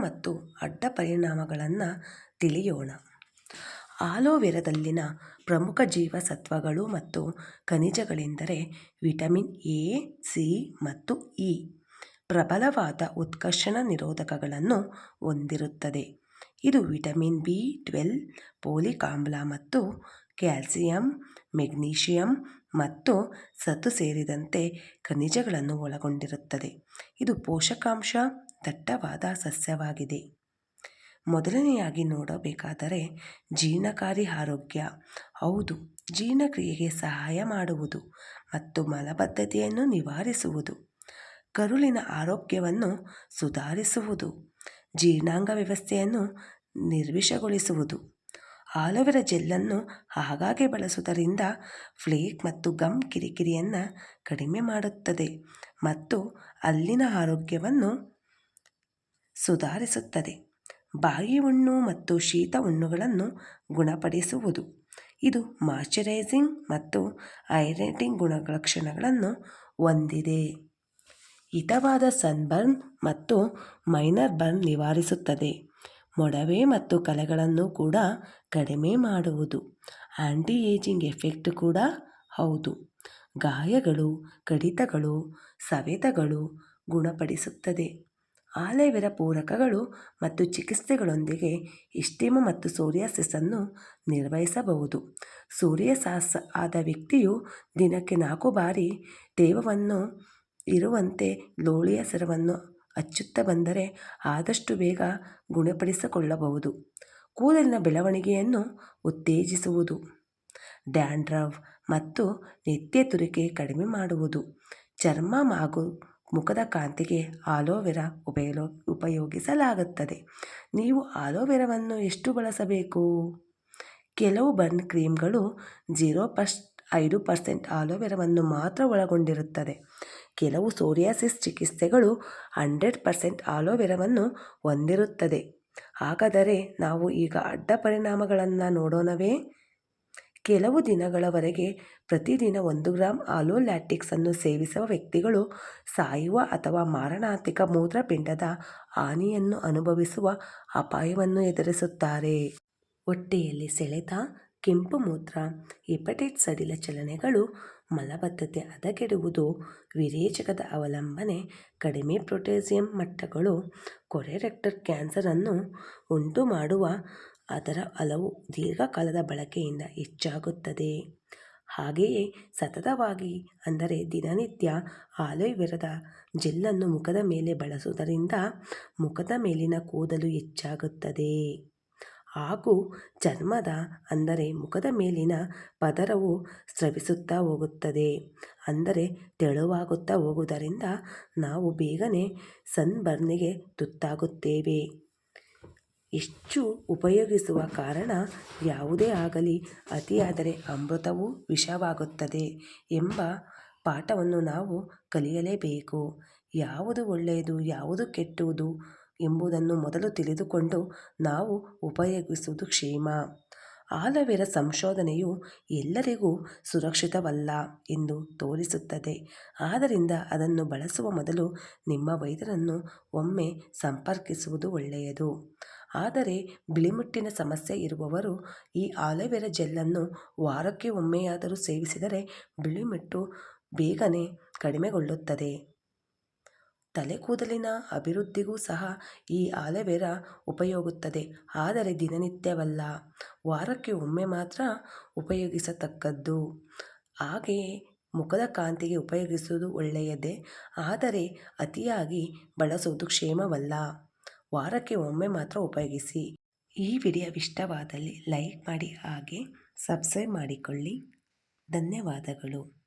ಮತ್ತು ಅಡ್ಡ ಪರಿಣಾಮಗಳನ್ನು ತಿಳಿಯೋಣ. ಆಲೋವೆರಾದಲ್ಲಿನ ಪ್ರಮುಖ ಜೀವಸತ್ವಗಳು ಮತ್ತು ಖನಿಜಗಳೆಂದರೆ ವಿಟಮಿನ್ ಎ, ಸಿ ಮತ್ತು ಇ. ಪ್ರಬಲವಾದ ಉತ್ಕರ್ಷಣ ನಿರೋಧಕಗಳನ್ನು ಹೊಂದಿರುತ್ತದೆ. ಇದು ವಿಟಮಿನ್ ಬಿ ಟ್ವೆಲ್ ಪೋಲಿಕ್ ಮತ್ತು ಕ್ಯಾಲ್ಸಿಯಂ, ಮೆಗ್ನೀಷಿಯಂ ಮತ್ತು ಸತು ಸೇರಿದಂತೆ ಖನಿಜಗಳನ್ನು ಒಳಗೊಂಡಿರುತ್ತದೆ. ಇದು ಪೋಷಕಾಂಶ ದಟ್ಟವಾದ ಸಸ್ಯವಾಗಿದೆ. ಮೊದಲನೆಯಾಗಿ ನೋಡಬೇಕಾದರೆ ಜೀರ್ಣಕಾರಿ ಆರೋಗ್ಯ. ಹೌದು, ಜೀರ್ಣಕ್ರಿಯೆಗೆ ಸಹಾಯ ಮಾಡುವುದು ಮತ್ತು ಮಲಬದ್ಧತೆಯನ್ನು ನಿವಾರಿಸುವುದು. ಕರುಳಿನ ಆರೋಗ್ಯವನ್ನು ಸುಧಾರಿಸುವುದು. ಜೀರ್ಣಾಂಗ ವ್ಯವಸ್ಥೆಯನ್ನು ನಿರ್ವಿಷಗೊಳಿಸುವುದು. ಆಲೋವೆರಾ ಜೆಲ್ಲನ್ನು ಆಗಾಗ್ಗೆ ಬಳಸುವುದರಿಂದ ಫ್ಲೇಕ್ ಮತ್ತು ಗಮ್ ಕಿರಿಕಿರಿಯನ್ನು ಕಡಿಮೆ ಮಾಡುತ್ತದೆ ಮತ್ತು ಅಲ್ಲಿನ ಆರೋಗ್ಯವನ್ನು ಸುಧಾರಿಸುತ್ತದೆ. ಬಾಯಿ ಹುಣ್ಣು ಮತ್ತು ಶೀತ ಹುಣ್ಣುಗಳನ್ನು ಗುಣಪಡಿಸುವುದು. ಇದು ಮಾಶ್ಚರೈಸಿಂಗ್ ಮತ್ತು ಹೈಡ್ರೇಟಿಂಗ್ ಗುಣಲಕ್ಷಣಗಳನ್ನು ಹೊಂದಿದೆ. ಹಿತವಾದ ಸನ್ಬರ್ನ್ ಮತ್ತು ಮೈನರ್ ಬರ್ನ್ ನಿವಾರಿಸುತ್ತದೆ. ಮೊಡವೆ ಮತ್ತು ಕಲೆಗಳನ್ನು ಕೂಡ ಕಡಿಮೆ ಮಾಡುವುದು. ಆಂಟಿ ಏಜಿಂಗ್ ಎಫೆಕ್ಟ್ ಕೂಡ ಹೌದು. ಗಾಯಗಳು, ಕಡಿತಗಳು, ಸವೆತಗಳು ಗುಣಪಡಿಸುತ್ತದೆ. ಆಲೋವೆರಾ ಪೂರಕಗಳು ಮತ್ತು ಚಿಕಿತ್ಸೆಗಳೊಂದಿಗೆ ಇಷ್ಟಿಮ ಮತ್ತು ಸೋರಿಯಾಸಿಸನ್ನು ನಿರ್ವಹಿಸಬಹುದು. ಸೋರಿಯಾಸಿಸ್ ಆದ ವ್ಯಕ್ತಿಯು ದಿನಕ್ಕೆ ನಾಲ್ಕು ಬಾರಿ ದೇವವನ್ನು ಇರುವಂತೆ ಲೋಳಿಯ ಸರವನ್ನು ಹಚ್ಚುತ್ತಾ ಬಂದರೆ ಆದಷ್ಟು ಬೇಗ ಗುಣಪಡಿಸಿಕೊಳ್ಳಬಹುದು. ಕೂದಲಿನ ಬೆಳವಣಿಗೆಯನ್ನು ಉತ್ತೇಜಿಸುವುದು, ಡ್ಯಾಂಡ್ರಫ್ ಮತ್ತು ತುರಿಕೆ ಕಡಿಮೆ ಮಾಡುವುದು, ಚರ್ಮ ಹಾಗೂ ಮುಖದ ಕಾಂತಿಗೆ ಆಲೋವೆರಾ ಉಪಯೋ ಉಪಯೋಗಿಸಲಾಗುತ್ತದೆ. ನೀವು ಆಲೋವೆರಾವನ್ನು ಎಷ್ಟು ಬಳಸಬೇಕು? ಕೆಲವು ಬರ್ನ್ ಕ್ರೀಮ್ಗಳು ಜೀರೋ ಪರ್ಸ್ಟ್ ಐದು ಪರ್ಸೆಂಟ್ ಆಲೋವೆರಾವನ್ನು ಮಾತ್ರ ಒಳಗೊಂಡಿರುತ್ತದೆ. ಕೆಲವು ಸೋರಿಯಾಸಿಸ್ ಚಿಕಿತ್ಸೆಗಳು ಹಂಡ್ರೆಡ್ ಪರ್ಸೆಂಟ್ ಆಲೋವೆರಾವನ್ನು ಹೊಂದಿರುತ್ತದೆ. ಹಾಗಾದರೆ ನಾವು ಈಗ ಅಡ್ಡ ಪರಿಣಾಮಗಳನ್ನು ನೋಡೋಣವೇ? ಕೆಲವು ದಿನಗಳವರೆಗೆ ಪ್ರತಿದಿನ ಒಂದು ಗ್ರಾಂ ಲ್ಯಾಟಿಕ್ಸನ್ನು ಸೇವಿಸುವ ವ್ಯಕ್ತಿಗಳು ಸಾಯುವ ಅಥವಾ ಮಾರಣಾಂತಿಕ ಮೂತ್ರಪಿಂಡದ ಹಾನಿಯನ್ನು ಅನುಭವಿಸುವ ಅಪಾಯವನ್ನು ಎದುರಿಸುತ್ತಾರೆ. ಹೊಟ್ಟೆಯಲ್ಲಿ ಸೆಳೆತ, ಕೆಂಪು ಮೂತ್ರ, ಹೆಪಟೈಟ್ ಸಡಿಲ ಚಲನೆಗಳು, ಮಲಬದ್ಧತೆ ಹದಗೆಡುವುದು, ವಿರೇಚಕದ ಅವಲಂಬನೆ, ಕಡಿಮೆ ಪೊಟ್ಯಾಸಿಯಂ ಮಟ್ಟಗಳು ಕೊರೆರೆಕ್ಟರ್ ಕ್ಯಾನ್ಸರನ್ನು ಉಂಟುಮಾಡುವ ಅದರ ಹಲವು ದೀರ್ಘಕಾಲದ ಬಳಕೆಯಿಂದ ಹೆಚ್ಚಾಗುತ್ತದೆ. ಹಾಗೆಯೇ ಸತತವಾಗಿ ಅಂದರೆ ದಿನನಿತ್ಯ ಆಲೋವೆರಾದ ಜೆಲ್ಲನ್ನು ಮುಖದ ಮೇಲೆ ಬಳಸುವುದರಿಂದ ಮುಖದ ಮೇಲಿನ ಕೂದಲು ಹೆಚ್ಚಾಗುತ್ತದೆ. ಹಾಗೂ ಚರ್ಮದ ಅಂದರೆ ಮುಖದ ಮೇಲಿನ ಪದರವು ಸ್ರವಿಸುತ್ತಾ ಹೋಗುತ್ತದೆ. ಅಂದರೆ ತೆಳುವಾಗುತ್ತಾ ಹೋಗುವುದರಿಂದ ನಾವು ಬೇಗನೆ ಸನ್ಬರ್ನಿಗೆ ತುತ್ತಾಗುತ್ತೇವೆ. ಹೆಚ್ಚು ಉಪಯೋಗಿಸುವ ಕಾರಣ ಯಾವುದೇ ಆಗಲಿ, ಅತಿಯಾದರೆ ಅಮೃತವೂ ವಿಷವಾಗುತ್ತದೆ ಎಂಬ ಪಾಠವನ್ನು ನಾವು ಕಲಿಯಲೇಬೇಕು. ಯಾವುದು ಒಳ್ಳೆಯದು, ಯಾವುದು ಕೆಟ್ಟುವುದು ಎಂಬುದನ್ನು ಮೊದಲು ತಿಳಿದುಕೊಂಡು ನಾವು ಉಪಯೋಗಿಸುವುದು ಕ್ಷೇಮ. ಆಲೋವೆರಾ ಸಂಶೋಧನೆಯು ಎಲ್ಲರಿಗೂ ಸುರಕ್ಷಿತವಲ್ಲ ಎಂದು ತೋರಿಸುತ್ತದೆ. ಆದ್ದರಿಂದ ಅದನ್ನು ಬಳಸುವ ಮೊದಲು ನಿಮ್ಮ ವೈದ್ಯರನ್ನು ಒಮ್ಮೆ ಸಂಪರ್ಕಿಸುವುದು ಒಳ್ಳೆಯದು. ಆದರೆ ಬಿಳಿಮುಟ್ಟಿನ ಸಮಸ್ಯೆ ಇರುವವರು ಈ ಆಲೋವೆರಾ ಜೆಲ್ಲನ್ನು ವಾರಕ್ಕೆ ಒಮ್ಮೆಯಾದರೂ ಸೇವಿಸಿದರೆ ಬಿಳಿಮುಟ್ಟು ಬೇಗನೆ ಕಡಿಮೆಗೊಳ್ಳುತ್ತದೆ. ತಲೆ ಕೂದಲಿನ ಅಭಿವೃದ್ಧಿಗೂ ಸಹ ಈ ಆಲೋವೆರಾ ಉಪಯೋಗುತ್ತದೆ. ಆದರೆ ದಿನನಿತ್ಯವಲ್ಲ, ವಾರಕ್ಕೆ ಒಮ್ಮೆ ಮಾತ್ರ ಉಪಯೋಗಿಸತಕ್ಕದ್ದು. ಹಾಗೆಯೇ ಮುಖದ ಕಾಂತಿಗೆ ಉಪಯೋಗಿಸುವುದು ಒಳ್ಳೆಯದೇ, ಆದರೆ ಅತಿಯಾಗಿ ಬಳಸುವುದು ಕ್ಷೇಮವಲ್ಲ. ವಾರಕ್ಕೆ ಒಮ್ಮೆ ಮಾತ್ರ ಉಪಯೋಗಿಸಿ. ಈ ವಿಡಿಯೋ ಇಷ್ಟವಾದಲ್ಲಿ ಲೈಕ್ ಮಾಡಿ ಹಾಗೆ ಸಬ್ಸ್ಕ್ರೈಬ್ ಮಾಡಿಕೊಳ್ಳಿ. ಧನ್ಯವಾದಗಳು.